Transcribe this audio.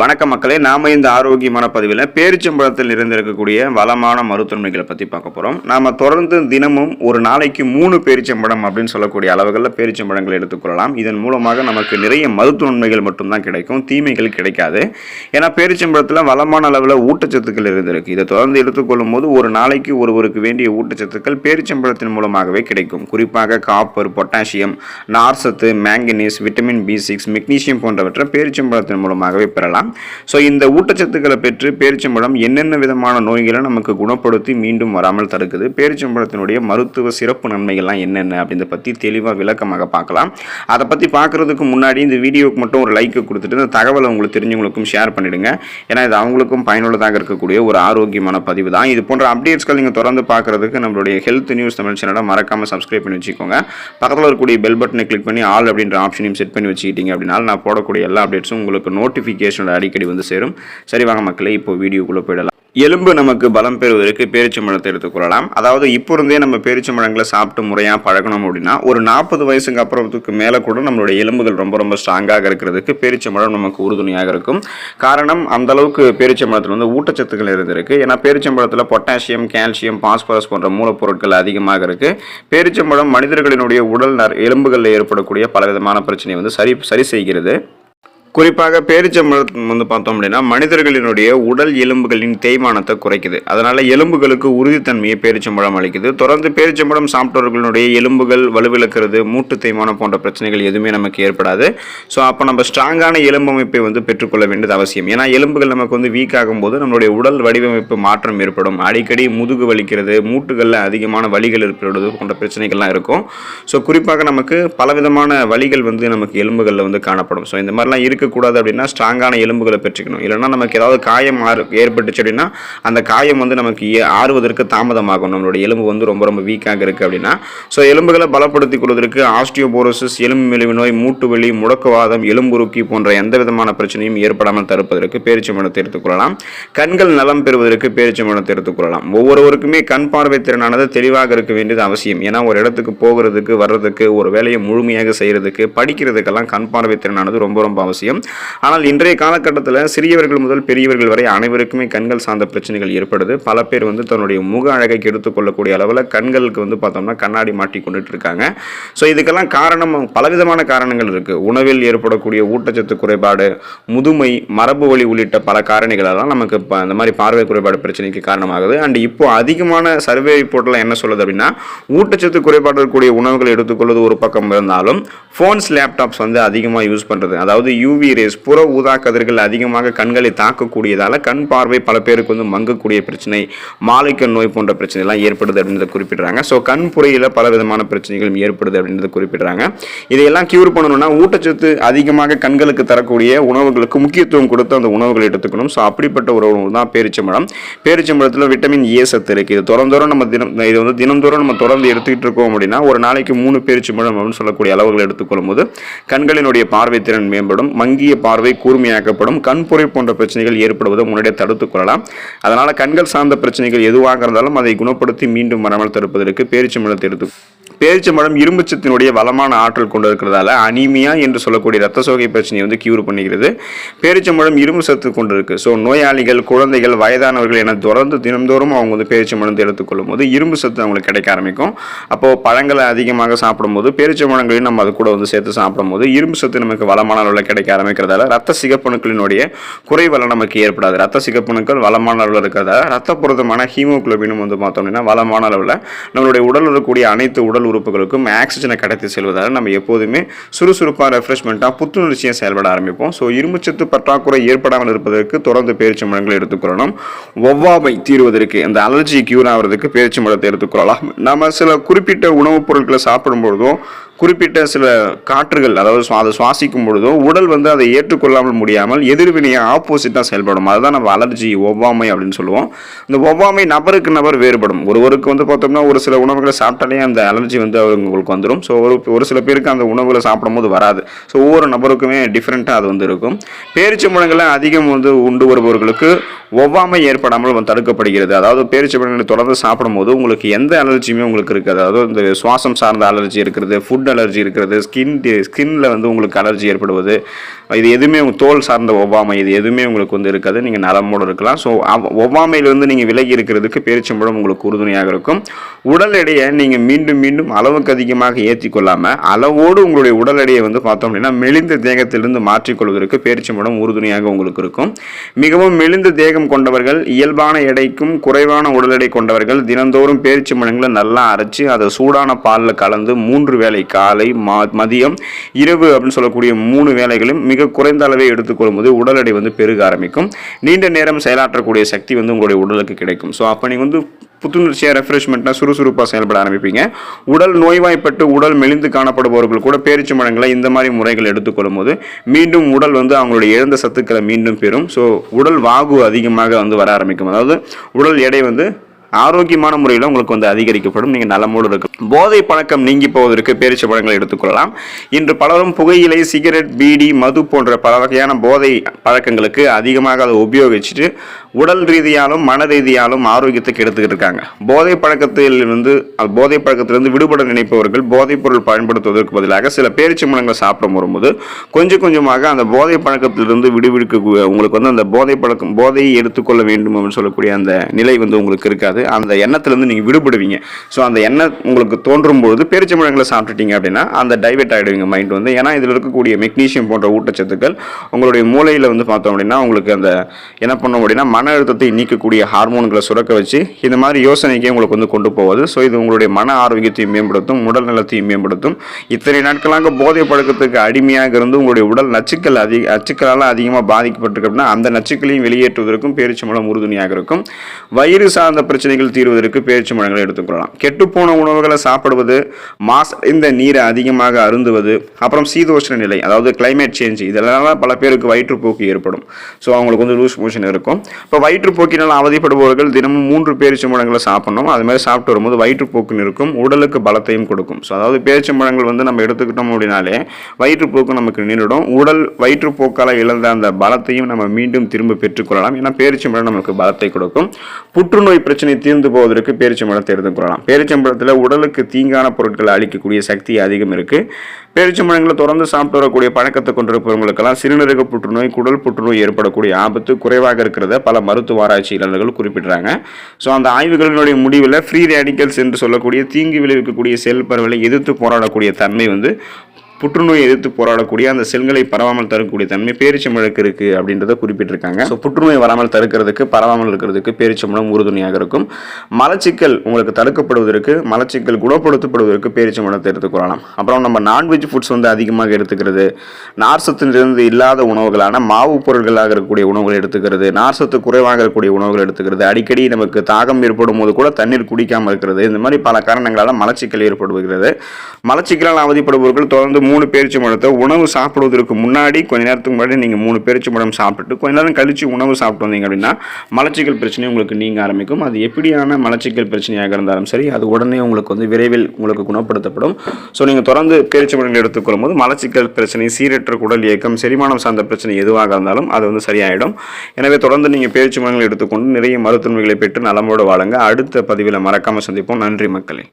வணக்கம் மக்களே நாம இந்த ஆரோக்கியமான பதிவில் பேரிச்சம்பழத்தில் இருந்திருக்கக்கூடிய வளமான மருத்துவமனைகளை பற்றி பார்க்க போகிறோம் நாம் தொடர்ந்து தினமும் ஒரு நாளைக்கு மூணு பேரிச்சம்பழம் அப்படின்னு சொல்லக்கூடிய அளவுகளில் பேரிச்சம்பழங்கள் எடுத்துக்கொள்ளலாம் இதன் மூலமாக நமக்கு நிறைய மருத்துவன்மைகள் மட்டும்தான் கிடைக்கும் தீமைகள் கிடைக்காது. ஏன்னா பேரிச்சம்பழத்தில் வளமான அளவில் ஊட்டச்சத்துக்கள் இருந்திருக்கு இதை தொடர்ந்து எடுத்துக்கொள்ளும் போது ஒரு நாளைக்கு ஒருவருக்கு வேண்டிய ஊட்டச்சத்துக்கள் பேரிச்சம்பழத்தின் மூலமாகவே கிடைக்கும். குறிப்பாக copper potassium நார்சத்து manganese vitamin B six magnesium போன்றவற்றை பேரிச்சம்பழத்தின் மூலமாகவே பெறலாம். ஸோ இந்த ஊட்டச்சத்துக்களை பெற்று பேரிச்சம்பழம் என்னென்ன விதமான நோய்களை நமக்கு குணப்படுத்தி மீண்டும் வராமல் தடுக்குது? பேரிச்சம்பழத்தினுடைய மருத்துவ சிறப்பு நன்மைகள்லாம் என்னென்ன அப்படின்றத பற்றி தெளிவாக விளக்கமாக பார்க்கலாம். அதை பற்றி பார்க்குறதுக்கு முன்னாடி இந்த வீடியோக்கு மட்டும் ஒரு லைக்கை கொடுத்துட்டு இந்த தகவலை உங்களுக்கு தெரிஞ்சவங்களுக்கும் ஷேர் பண்ணிவிடுங்க ஏன்னா இது அவங்களுக்கும் பயனுள்ளதாக இருக்கக்கூடிய ஒரு ஆரோக்கியமான பதிவு தான். இது போன்ற அப்டேட்ஸ்கள் நீங்கள் தொடர்ந்து பார்க்குறதுக்கு நம்மளுடைய ஹெல்த் நியூஸ் தமிழ் சேனலை மறக்காமல் சப்ஸ்கிரைப் பண்ணி வச்சுக்கோங்க. பக்கத்தில் இருக்கக்கூடிய பெல் பட்டனை கிளிக் பண்ணி ஆல் அப்படின்ற ஆப்ஷனையும் செட் பண்ணி வச்சுக்கிட்டீங்க அப்படின்னா நான் போடக்கூடிய எல்லா அப்டேட்ஸும் உங்களுக்கு நோட்டிஃபிகேஷன் நோட்டிஃபிகேஷனோட அடிக்கடி வந்து சேரும். சரி வாங்க மக்களே இப்போ வீடியோக்குள்ளே போயிடலாம். எலும்பு நமக்கு பலம் பெறுவதற்கு பேரிச்சம்பழத்தை எடுத்துக்கொள்ளலாம் அதாவது இப்போ இருந்தே நம்ம பேரிச்சம்பழங்களை சாப்பிட்டு முறையாக பழகணும் அப்படின்னா ஒரு நாற்பது வயசுக்கு அப்புறத்துக்கு மேலே கூட நம்மளுடைய எலும்புகள் ரொம்ப ரொம்ப ஸ்ட்ராங்காக இருக்கிறதுக்கு பேரிச்சம்பழம் நமக்கு உறுதுணையாக இருக்கும். காரணம் அந்த அளவுக்கு பேரிச்சம்பழத்தில் வந்து ஊட்டச்சத்துக்கள் இருந்திருக்கு. ஏன்னா பேரிச்சம்பழத்தில் பொட்டாசியம் கால்சியம் பாஸ்பரஸ் போன்ற மூலப்பொருட்கள் அதிகமாக இருக்குது பேரிச்சம்பழம் மனிதர்களினுடைய உடல் எலும்புகளில் ஏற்படக்கூடிய பலவிதமான பிரச்சனையை வந்து சரி சரி செய்கிறது. குறிப்பாக பேரிச்சம்பழம் வந்து பார்த்தோம் அப்படின்னா மனிதர்களினுடைய உடல் எலும்புகளின் தேய்மானத்தை குறைக்குது. அதனால் எலும்புகளுக்கு உறுதித்தன்மையை பேரிச்சம்பழம் அளிக்குது. தொடர்ந்து பேரிச்சம்பழம் சாப்பிட்டவர்களுடைய எலும்புகள் வலுவிழக்கிறது மூட்டு தேய்மானம் போன்ற பிரச்சனைகள் எதுவுமே நமக்கு ஏற்படாது. ஸோ அப்போ நம்ம ஸ்ட்ராங்கான எலும்பு அமைப்பை வந்து பெற்றுக்கொள்ள வேண்டியது அவசியம். ஏன்னா எலும்புகள் நமக்கு வந்து வீக் ஆகும்போது நம்மளுடைய உடல் வடிவமைப்பு மாற்றம் ஏற்படும். அடிக்கடி முதுகு வலிக்கிறது மூட்டுகளில் அதிகமான வலிகள் ஏற்படுவது போன்ற பிரச்சனைகள்லாம் இருக்கும். ஸோ குறிப்பாக நமக்கு பலவிதமான வலிகள் வந்து நமக்கு எலும்புகளில் வந்து காணப்படும். ஸோ இந்த மாதிரிலாம் இருக்கக்கூடாது அப்படின்னா ஸ்ட்ராங்கான எலும்புகளை பெற்றுக்கணும். இல்லைன்னா நமக்கு ஏதாவது காயம் ஆறு ஏற்பட்டுச்சு அப்படின்னா அந்த காயம் வந்து நமக்கு ஆறுவதற்கு தாமதமாகும். நம்மளுடைய எலும்பு வந்து ரொம்ப ரொம்ப வீக்காக இருக்குது அப்படின்னா. ஸோ எலும்புகளை பலப்படுத்திக் கொள்வதற்கு ஆஸ்டியோபோரோசிஸ் எலும்பு மெலிவு நோய் மூட்டுவெளி முடக்குவாதம் எலும்புருக்கி போன்ற எந்த விதமான பிரச்சனையும் ஏற்படாமல் தடுப்பதற்கு பேரிச்சம்பழத்தை எடுத்துக்கொள்ளலாம் கண்கள் நலம் பெறுவதற்கு பேரிச்சம்பழத்தை எடுத்துக்கொள்ளலாம் ஒவ்வொருவருக்குமே கண் பார்வை திறனானது தெளிவாக இருக்க வேண்டியது அவசியம். ஏன்னா ஒரு இடத்துக்கு போகிறதுக்கு வர்றதுக்கு ஒரு வேலையை முழுமையாக செய்கிறதுக்கு படிக்கிறதுக்கெல்லாம் கண் பார்வை திறனானது ரொம்ப ரொம்ப அவசியம். ஆனால் இன்றைய காலகட்டத்தில் சிறியவர்கள் முதல் பெரியவர்கள் வரை அனைவருக்குமே கண்கள் சார்ந்த பிரச்சனைகள் ஏற்படுது. பல பேர் வந்து தன்னுடைய முக அழகை கெடுத்து கொள்ளக்கூடிய அளவில் கண்களுக்கு வந்து பார்த்தோம்னா கண்ணாடி மாட்டி கொண்டுட்டு இருக்காங்க. ஸோ இதுக்கெல்லாம் காரணம் பலவிதமான காரணங்கள் இருக்குது உணவில் ஏற்படக்கூடிய ஊட்டச்சத்து குறைபாடு முதுமை மரபு வழி உள்ளிட்ட பல காரணிகளெல்லாம் நமக்கு இப்போ இந்த மாதிரி பார்வை குறைபாடு பிரச்சனைக்கு காரணமாகுது. அண்ட் இப்போ அதிகமான சர்வே ரிப்போர்ட்டில் என்ன சொல்லுது அப்படின்னா ஊட்டச்சத்து குறைபாடு இருக்கக்கூடிய உணவுகளை எடுத்துக்கொள்வது ஒரு பக்கம் இருந்தாலும் ஃபோன்ஸ் லேப்டாப்ஸ் வந்து அதிகமாக யூஸ் பண்ணுறது அதாவது யூவி ரேஸ் புற ஊதா கதிர்கள் அதிகமாக கண்களை தாக்கக்கூடியதால் கண் பார்வை பல பேருக்கு வந்து மங்கக்கூடிய பிரச்சனை மாலைக்கண் நோய் போன்ற பிரச்சனைலாம் ஏற்படுது அப்படின்றத குறிப்பிடுறாங்க. ஸோ கண் புறையில் பல விதமான பிரச்சனைகளும் ஏற்படுது அப்படின்றத குறிப்பிடுறாங்க. இதையெல்லாம் கியூர் பண்ணணும்னா ஊட்டச்சத்து அதிகமாக கண்களுக்கு தரக்கூடிய உணவுகளுக்கு முக்கியத்துவம் கொடுத்து அந்த உணவுகளை எடுத்துக்கணும். ஸோ அப்படிப்பட்ட ஒரு உணவு தான் பேரிச்சம்பழம் பேரிச்சம்பழத்தில் விட்டமின் ஏ சத்து இருக்குது இது தினந்தோறும் நம்ம தினம் இது வந்து தினந்தோறும் நம்ம தொடர்ந்து எடுத்துக்கிட்டு இருக்கோம் அப்படின்னா ஒரு நாளைக்கு மூணு பேரிச்சம்பழம் அப்படின்னு சொல்லக்கூடிய அளவுகள் எடுத்துக்கொள்ளும் போது கண்களினுடைய பார்வை திறன் மேம்படும். மங்கிய பார்வை கூர்மையாக்கப்படும் கண்புரை போன்ற பிரச்சனைகள் ஏற்படுவதை முன்னாடியே தடுத்துக் கொள்ளலாம். அதனால் கண்கள் சார்ந்த பிரச்சனைகள் எதுவாக இருந்தாலும் அதை குணப்படுத்தி மீண்டும் வராமல் தடுப்பதற்கு பேரிச்சம்பழத்தை எடுத்து பேரிச்சம்பழம் இரும்புச்சத்தினுடைய வளமான ஆற்றல் கொண்டு இருக்கிறதால அனிமியா என்று சொல்லக்கூடிய ரத்த சோகை பிரச்சனையை வந்து கியூர் பண்ணுகிறது பேரிச்சம்பழம் இரும்பு சத்து கொண்டு இருக்கு ஸோ நோயாளிகள் குழந்தைகள் வயதானவர்கள் என தொடர்ந்து தினந்தோறும் அவங்க வந்து பேரிச்சம்பழத்தை எடுத்துக்கொள்ளும் போது இரும்பு சத்து அவங்களுக்கு கிடைக்க ஆரம்பிக்கும். அப்போ பழங்களை அதிகமாக சாப்பிடும்போது பேரிச்சம்பழங்களையும் நம்ம அது கூட வந்து சேர்த்து சாப்பிடும்போது இரும்பு சத்து நமக்கு வளமான அளவில் கிடைக்க ஆரம்பிக்கிறதால ரத்த சிகப்பணுக்களினுடைய குறைவெல்லாம் நமக்கு ஏற்படாது. ரத்த சிகப்பணுக்கள் வளமான அளவில் இருக்கிறதால ரத்த புரதமான ஹீமோகுளோபினும் வந்து பார்த்தோம் அப்படின்னா வளமான அளவில் நம்மளுடைய உடல் இருக்கக்கூடிய அனைத்து உடல் உறுப்புகளுக்கும் ஆக்சிஜனை கடத்தி செல்வதால் நம்ம எப்போதுமே சுறுசுறுப்பாக ரெஃப்ரெஷ்மெண்ட்டாக புத்துணர்ச்சியாக செயல்பட ஆரம்பிப்போம். ஸோ இரும்புச்சத்து பற்றாக்குறை ஏற்படாமல் இருப்பதற்கு தொடர்ந்து பேரிச்சம்பழங்களை எடுத்துக்கொள்ளணும். ஒவ்வாமை தீர்வதற்கு அந்த அலர்ஜி கியூர் ஆகிறதுக்கு மரத்தை எடுத்துக்கொள்ளலாம். நம்ம சில குறிப்பிட்ட உணவுப் பொருட்களை சாப்பிடும்பொழுதும் குறிப்பிட்ட சில காற்றுகள் அதாவது அதை சுவாசிக்கும் பொழுதோ உடல் வந்து அதை ஏற்றுக்கொள்ளாமல் முடியாமல் எதிர்வினையை ஆப்போசிட்டாக செயல்படும். அதுதான் நம்ம அலர்ஜி ஒவ்வாமை அப்படின்னு சொல்லுவோம். இந்த ஒவ்வாமை நபருக்கு நபர் வேறுபடும். ஒருவருக்கு வந்து பார்த்தோம்னா ஒரு சில உணவுகளை சாப்பிட்டாலே அந்த அலர்ஜி வந்து அவங்களுக்கு வந்துடும் ஸோ ஒரு ஒரு சில பேருக்கு அந்த உணவுகளை சாப்பிடும்போது வராது. ஸோ ஒவ்வொரு நபருக்குமே டிஃப்ரெண்ட்டாக அது வந்து இருக்கும். பேரிச்சம்பழங்களை அதிகம் வந்து உண்டு வருபவர்களுக்கு ஒவ்வாமை ஏற்படாமல் வந்து தடுக்கப்படுகிறது. அதாவது பேரிச்சம்பழங்களை தொடர்ந்து சாப்பிடும்போது உங்களுக்கு எந்த அலர்ஜியுமே உங்களுக்கு இருக்காது. அதாவது இந்த சுவாசம் சார்ந்த அலர்ஜி இருக்கிறது ஃபுட் அலர்ஜி இருக்கிறது ஸ்கின் ஸ்கின்ல வந்து உங்களுக்கு அலர்ஜி ஏற்படுவது இது எதுவுமே உங்கள் தோல் சார்ந்த ஒவ்வாமை இது எதுவுமே உங்களுக்கு வந்து இருக்காது. நீங்கள் நலமோடு இருக்கலாம். ஸோ ஒவ்வாமையிலிருந்து நீங்கள் விலகி இருக்கிறதுக்கு பேரிச்சம்பழம் உங்களுக்கு உறுதுணையாக இருக்கும். உடல் எடையை நீங்கள் மீண்டும் மீண்டும் அளவுக்கு அதிகமாக ஏற்றி கொள்ளாமல் அளவோடு உங்களுடைய உடல் எடையை வந்து பார்த்தோம் அப்படின்னா மெலிந்த தேகத்திலிருந்து மாற்றிக்கொள்வதற்கு பேரிச்சம்பழம் உறுதுணையாக உங்களுக்கு இருக்கும். மிகவும் மெலிந்த தேகம் கொண்டவர்கள் இயல்பான எடைக்கும் குறைவான உடல் எடை கொண்டவர்கள் தினந்தோறும் பேரிச்சம்பழங்களை நல்லா அரைச்சி அதை சூடான பாலில் கலந்து மூன்று வேளை காலை மதியம் இரவு அப்படின்னு சொல்லக்கூடிய மூணு வேலைகளும் மிக மிக குறைந்த அளவே எடுத்துக்கொள்ளும்போது உடல் எடை வந்து பெருக ஆரம்பிக்கும். நீண்ட நேரம் செயலாற்றக்கூடிய சக்தி வந்து உங்களுடைய உடலுக்கு கிடைக்கும். ஸோ அப்போ நீங்கள் வந்து புத்துணர்ச்சியாக ரெஃப்ரெஷ்மெண்ட்டாக சுறுசுறுப்பாக செயல்பட ஆரம்பிப்பீங்க. உடல் நோய்வாய்ப்பட்டு உடல் மெலிந்து காணப்படுபவர்கள் கூட பேரிச்சம்பழங்களை இந்த மாதிரி முறைகள் எடுத்துக்கொள்ளும் போது மீண்டும் உடல் வந்து அவங்களுடைய இழந்த சத்துக்களை மீண்டும் பெறும். ஸோ உடல் வாகு அதிகமாக வந்து வர ஆரம்பிக்கும். அதாவது உடல் எடை வந்து ஆரோக்கியமான முறையில் உங்களுக்கு வந்து அதிகரிக்கப்படும். நீங்கள் நலமோடு இருக்கும் போதை பழக்கம் நீங்கி போவதற்கு பேரிச்ச பழங்களை எடுத்துக்கொள்ளலாம் இன்று பலரும் புகையிலை சிகரெட் பீடி மது போன்ற பல வகையான போதை பழக்கங்களுக்கு அதிகமாக அதை உபயோகிச்சுட்டு உடல் ரீதியாலும் மன ரீதியாலும் ஆரோக்கியத்தை கெடுத்துக்கிட்டு இருக்காங்க. போதை பழக்கத்தில் வந்து போதை பழக்கத்திலிருந்து விடுபட நினைப்பவர்கள் போதைப் பொருள் பயன்படுத்துவதற்கு பதிலாக சில பேரிச்சம்பழங்களை சாப்பிட வரும்போது கொஞ்சம் கொஞ்சமாக அந்த போதை பழக்கத்திலிருந்து விடுவிடுக்க உங்களுக்கு வந்து அந்த போதை பழக்கம் போதையை எடுத்துக்கொள்ள வேண்டும் அப்படின்னு சொல்லக்கூடிய அந்த நிலை வந்து உங்களுக்கு இருக்காது. அந்த எண்ணத்திலிருந்து நீங்கள் விடுபடுவீங்க. ஸோ அந்த எண்ணம் உங்களுக்கு தோன்றும் பொழுது பேரிச்சம்பழங்களை சாப்பிட்டுட்டீங்க அப்படின்னா அந்த டைவெர்ட் ஆகிடுவீங்க மைண்ட் வந்து. ஏன்னா இதில் இருக்கக்கூடிய மெக்னீஷியம் போன்ற ஊட்டச்சத்துக்கள் உங்களுடைய மூளையில் வந்து பார்த்தோம் அப்படின்னா உங்களுக்கு அந்த என்ன பண்ணோம் அப்படின்னா மன அழுத்தத்தை நீக்கக்கூடிய ஹார்மோன்களை சுரக்க வச்சு இந்த மாதிரி யோசனைக்கே உங்களுக்கு வந்து கொண்டு போவது. ஸோ இது உங்களுடைய மன ஆரோக்கியத்தையும் மேம்படுத்தும் உடல் நலத்தையும் மேம்படுத்தும். இத்தனை நாட்களாக போதை பழக்கத்துக்கு அடிமையாக இருந்து உங்களுடைய உடல் நச்சுக்கள் அதிக நச்சுக்களால் அதிகமாக பாதிக்கப்பட்டிருக்கு அப்படின்னா அந்த நச்சுக்களையும் வெளியேற்றுவதற்கும் பேரிச்சம்பழம் உறுதுணையாக இருக்கும். வயிறு சார்ந்த பிரச்சனைகள் தீர்வதற்கு பேரிச்சம்பழங்களை எடுத்துக்கொள்ளலாம். கெட்டுப்போன உணவுகளை சாப்பிடுவது மாச இந்த நீரை அதிகமாக அருந்துவது அப்புறம் சீதோஷ்ண நிலை அதாவது கிளைமேட் சேஞ்ச் இதெல்லாம் பல பேருக்கு வயிற்றுப்போக்கு ஏற்படும். ஸோ அவங்களுக்கு வந்து லூஸ் மோஷன் இருக்கும். இப்போ வயிற்றுப்போக்கினால் அவதிப்படுபவர்கள் தினமும் மூன்று பேரிச்சம்பழங்களை சாப்பிடணும். அது மாதிரி சாப்பிட்டு வரும்போது வயிற்றுப்போக்கு இருக்கும். உடலுக்கு பலத்தையும் கொடுக்கும். ஸோ அதாவது பேரிச்சம்பழங்கள் வந்து நம்ம எடுத்துக்கிட்டோம் அப்படின்னாலே வயிற்றுப்போக்கு நமக்கு நின்றுடும். உடல் வயிற்றுப்போக்கால் இழந்த அந்த பலத்தையும் நம்ம மீண்டும் திரும்ப பெற்றுக்கொள்ளலாம். ஏன்னா பேரிச்சம்பழம் நமக்கு பலத்தை கொடுக்கும். புற்றுநோய் பிரச்சனை தீர்ந்து போவதற்கு பேரிச்சம்பழத்தை எடுத்துக்கொள்ளலாம் பேரிச்சம்பழத்தில் உடலுக்கு தீங்கான பொருட்களை அளிக்கக்கூடிய சக்தி அதிகம் இருக்குது பேரிச்சம்பழங்களை தொடர்ந்து சாப்பிட்டு வரக்கூடிய பழக்கத்தை கொண்டிருப்பவங்களுக்கெல்லாம் சிறுநீரக புற்றுநோய் குடல் புற்றுநோய் ஏற்படக்கூடிய ஆபத்து குறைவாக இருக்கிறத பல மருத்துவ ஆராய்ச்சியாளர்கள் குறிப்பிடுறாங்க. ஸோ அந்த ஆய்வுகளினுடைய முடிவில் ஃப்ரீ ரேடிக்கல்ஸ் என்று சொல்லக்கூடிய தீங்கு விளைவிக்கக்கூடிய செல் பரவலை எதிர்த்து போராடக்கூடிய தன்மை வந்து புற்றுநோயை எதிர்த்து போராடக்கூடிய அந்த செல்களை பரவாமல் தரக்கூடிய தன்மை பேரிச்சம்பழக்கு இருக்குது அப்படின்றத குறிப்பிட்டிருக்காங்க. ஸோ புற்றுநோய் வராமல் தடுக்கிறதுக்கு பரவாமல் இருக்கிறதுக்கு பேரிச்சம்பழம் உறுதுணையாக இருக்கும். மலச்சிக்கல் உங்களுக்கு தடுக்கப்படுவதற்கு மலச்சிக்கல் குணப்படுத்தப்படுவதற்கு பேரிச்சம்பழத்தை எடுத்துக்கொள்ளலாம் அப்புறம் நம்ம நான்வெஜ் ஃபுட்ஸ் வந்து அதிகமாக எடுத்துக்கிறது. நார்சத்திலிருந்து இல்லாத உணவுகளான மாவு பொருட்களாக இருக்கக்கூடிய உணவுகள் எடுத்துக்கிறது. நார்சத்து குறைவாக இருக்கக்கூடிய உணவுகள் எடுத்துக்கிறது. அடிக்கடி நமக்கு தாகம் ஏற்படும் போது கூட தண்ணீர் குடிக்காமல் இருக்கிறது. இந்த மாதிரி பல காரணங்களால் மலச்சிக்கல் ஏற்படுகிறது. மலச்சிக்கலால் அவதிப்படுபவர்கள் தொடர்ந்து மூணு பேரிச்சை பழத்தை உணவு சாப்பிடுவதற்கு முன்னாடி கொஞ்ச நேரத்துக்கு முன்னாடி நீங்கள் மூணு பேரிச்சை பழம் சாப்பிட்டுட்டு கொஞ்ச நேரம் கழித்து உணவு சாப்பிட்டு வந்தீங்க அப்படின்னா மலச்சிக்கல் பிரச்சனை உங்களுக்கு நீங்க ஆரம்பிக்கும். அது எப்படியான மலச்சிக்கல் பிரச்சனையாக இருந்தாலும் சரி அது உடனே உங்களுக்கு வந்து விரைவில் உங்களுக்கு குணப்படுத்தப்படும். ஸோ நீங்கள் தொடர்ந்து பேரிச்சை பழங்கள் எடுத்துக்கொள்ளும் போது மலச்சிக்கல் பிரச்சனை சீரற்ற குடல் இயக்கம் செரிமானம் சார்ந்த பிரச்சனை எதுவாக இருந்தாலும் அது வந்து சரியாயிடும். எனவே தொடர்ந்து நீங்கள் பேரிச்சை பழங்கள் எடுத்துக்கொண்டு நிறைய மருத்துவமைகளை பெற்று நலமோடு வாழுங்க. அடுத்த பதிவில் மறக்காமல் சந்திப்போம். நன்றி மக்களே.